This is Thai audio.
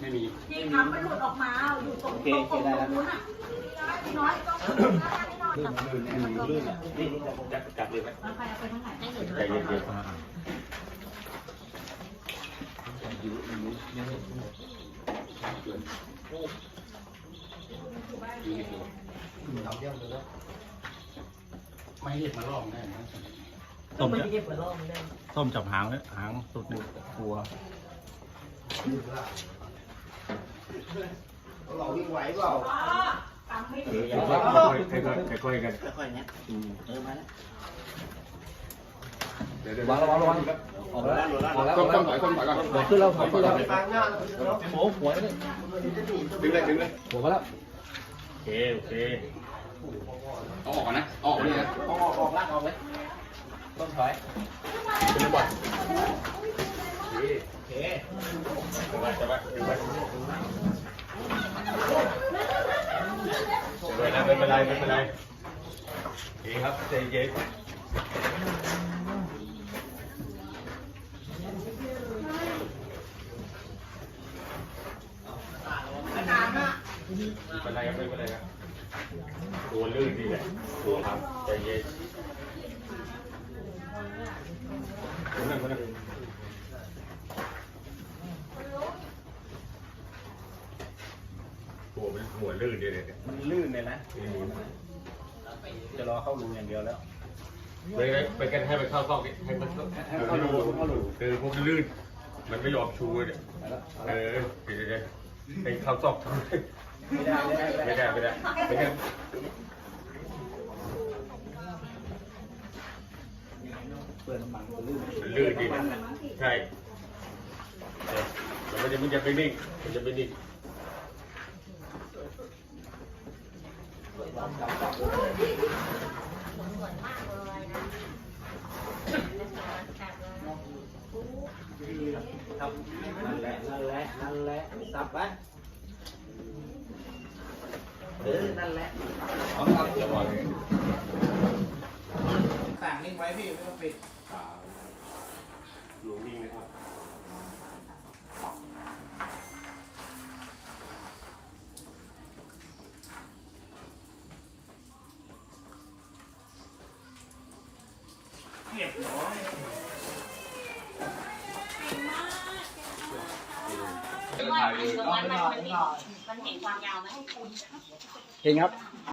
ไม่มีที่ทำมันหลุดออกมาอยู่ตรงตรงตรงนู้นอะพี่น้อยต้องลื่นลื่นลื่นอะนี่นี่จับจับเลยไหมเอาไปเอาไปทางไหนใจเย็นเย็นไม่เรียกมาลองได้นะต้มจับต้มจับหางเลยหางสุดนี่กลัวเราวิ่งไหว เปล่าตามไม่เอดีอค่อยๆค่อยๆค่อยๆกันค่อยๆเนี้ยเออมาแล้วเดี๋ยวเดี๋ยววางระวังระวังออกแล้วออกแล้วต้มต้มถอยต้มถอยก่อนหัวขึ้นแล้วหัวขึ้นแล้วฟังหน้าโอ้หัวนี่ดึงเลยดึงเลยหัวมาแล้วโอเคโอเคเอาออกก่อนนะเอาออกนี่นะออกออกลากออกเลยต้นถอยเป็นระบบโอเคจะ ไม่เป็นไรไม่เป็นไรโอเครับใจเย็นไม่เป็นไรครับไม่เป็นไรครับตัวลื่นดีแหละตัวครับใจเย็นคนนั่งคนนั่ง ตัวมันหัวลื่นดีเลยเนี่ยมันลื่นเลยนะ จะรอเข้ารูอย่างเดียวแล้วไปไปกันให้มันเข้าซอกนี่ให้มันเข้าให้เข้ารูเข้ารูคือพวกมันลื่น มันไม่ยอมชูเนี่ยเออเดี๋ยวเดี๋ยวให้เข้าซอกทำไมไม่ได้ไม่ได้ไม่ได้ไม่ได้ไม่ได้เปิดน้ำมันมันลื่นมันลื่นดีนะใช่เออแล้วมันจะมันจะไม่นิ่งมันจะไม่นิ่ง ครับ นั่นแหละนั่นแหละนั่นแหละสับไปเออนั่นแหละเอาครับจะบอกเลยสั่งนิ่งไว้พี่ไม่ต้องปิดรูนิ่งนะครับ มันมันมันเห็นความยาวไหมเก่งครับ